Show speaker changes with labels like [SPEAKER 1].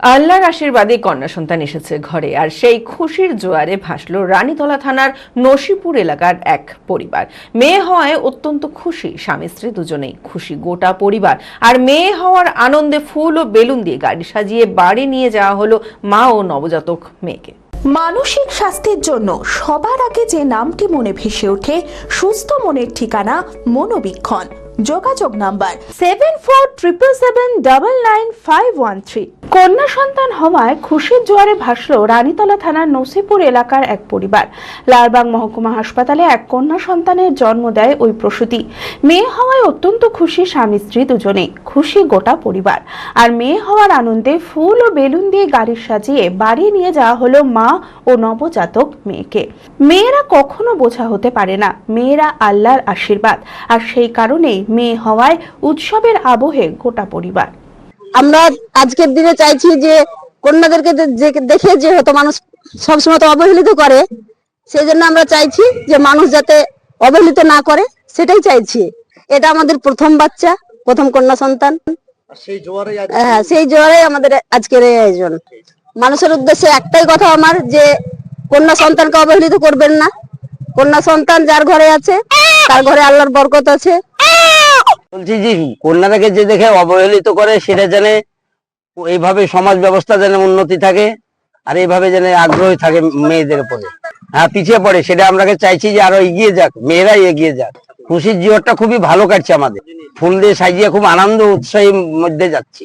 [SPEAKER 1] আল্লাহর আশীর্বাদে কন্যা সন্তান এসেছে ঘরে, আর সেই খুশির জোয়ারে ভাসল রানীতলা থানার নসিপুর এলাকার এক পরিবার। মেয়ে হওয়ায় অত্যন্ত খুশি, স্বামী স্ত্রী দুজনেই খুশি, গোটা পরিবার। আর মেয়ে হওয়ার আনন্দে ফুল ও বেলুন দিয়ে গাড়ি সাজিয়ে বাড়ি নিয়ে যাওয়া হলো মা ও নবজাতক মেয়েকে।
[SPEAKER 2] মানসিক স্বাস্থ্যের জন্য সবার আগে যে নামটি মনে ভেসে ওঠে, সুস্থ মনের ঠিকানা মনোবীক্ষণ। যোগাযোগ number seven four triple seven double nine five one three কন্যা সন্তান হওয়ায় খুশির জোয়ারে ভাসল রানীতলা থানার নসিপুর এলাকার এক পরিবার। লালবাগ মহকুমা হাসপাতালে এক কন্যা সন্তানের জন্ম দেয় ওই প্রসূতি। মেয়ে হওয়ায় অত্যন্ত খুশি স্বামী স্ত্রী দুজনেই। খুশি গোটা পরিবার। আর মেয়ে হওয়ার আনন্দে ফুল ও বেলুন দিয়ে গাড়ি সাজিয়ে বাড়ি নিয়ে যাওয়া হলো মা ও নবজাতক মেয়েকে। মেয়েরা কখনো বোঝা হতে পারে না। মেয়েরা আল্লাহর আশীর্বাদ। আর সেই কারণেই মেয়ে হওয়ায় উৎসবের আবহে গোটা পরিবার।
[SPEAKER 3] আমরা আজকের দিনে চাইছি যে কন্যাদেরকে দেখে যে হয়তো মানুষ সবসময় তো অবহেলিত করে সেই জন্য আমরা চাইছি যে মানুষ যাতে অবহেলিত না করে সেটাই চাইছি। এটা আমাদের প্রথম বাচ্চা প্রথম কন্যা সন্তান।
[SPEAKER 4] সেই জোয়ারে আজ
[SPEAKER 3] হ্যাঁ সেই জোয়ারে আমাদের আজকের এই আয়োজন। মানুষের উদ্দেশ্যে একটাই কথা আমার যে কন্যা সন্তানকে অবহেলিত করবেন না। কন্যা সন্তান যার ঘরে আছে তার ঘরে আল্লাহর বরকত আছে।
[SPEAKER 5] বলছি যে কন্যাটাকে যে দেখে অবহেলিত করে, সেটা যেন এইভাবে সমাজ ব্যবস্থা যেন উন্নতি থাকে আর এইভাবে যেন আগ্রহী থাকে মেয়েদের উপরে। হ্যাঁ পিছিয়ে পড়ে। সেটা আমরা চাইছি যে আরও এগিয়ে যাক, মেয়েরাই এগিয়ে যাক। খুশির জীবনটা খুবই ভালো কাটছে আমাদের। ফুল দিয়ে সাজিয়ে খুব আনন্দ, উৎসাহের মধ্যে যাচ্ছি।